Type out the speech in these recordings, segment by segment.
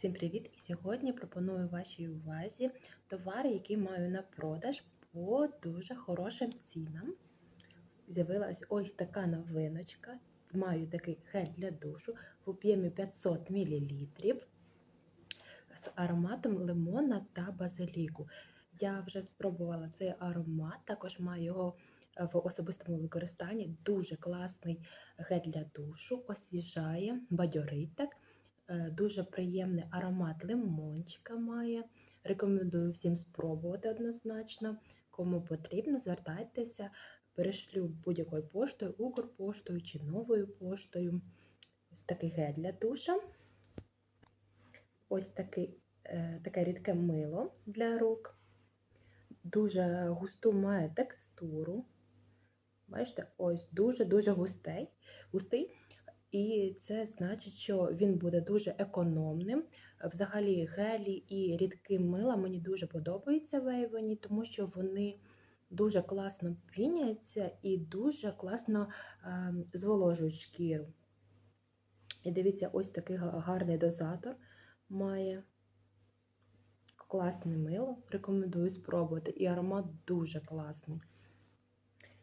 Всім привіт! І сьогодні пропоную вашій увазі товари, які маю на продаж по дуже хорошим цінам. З'явилась ось така новиночка. Маю такий гель для душу в об'ємі 500 мл з ароматом лимона та базиліку. Я вже спробувала цей аромат, також маю його в особистому використанні. Дуже класний гель для душу, освіжає, бадьорить так. Е, Дуже приємний аромат лимончика має. Рекомендую всім спробувати однозначно. Кому потрібно, звертайтеся, перешлю будь-якою поштою, Укрпоштою чи новою поштою. Ось такий гель для душа. Ось такий, е, таке рідке мило для рук. Дуже густу має текстуру. Бачите, ось дуже-дуже густий. густий. І це значить, що він буде дуже економним. Взагалі, гелі і рідкі мила мені дуже подобаються в Avon, тому що вони дуже класно піняться і дуже класно е, зволожують шкіру. І дивіться, ось такий гарний дозатор має класне мило. Рекомендую спробувати. І аромат дуже класний.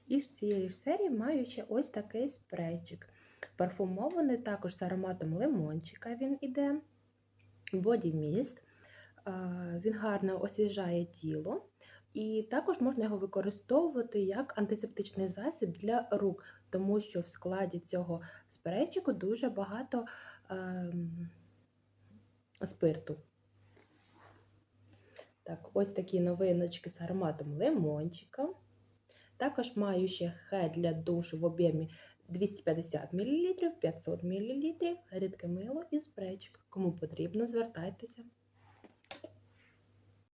І з цієї ж серії маю ще ось такий спрейчик. Парфумований також з ароматом лимончика він іде. Body Mist. Він гарно освіжає тіло. І також можна його використовувати як антисептичний засіб для рук, тому що в складі цього спрейчику дуже багато е, спирту. Так, ось такі новиночки з ароматом лимончика. Також маю ще гель для душу в об'ємі 250 мл, 500 мл, рідке мило і спрейчик. Кому потрібно, звертайтеся.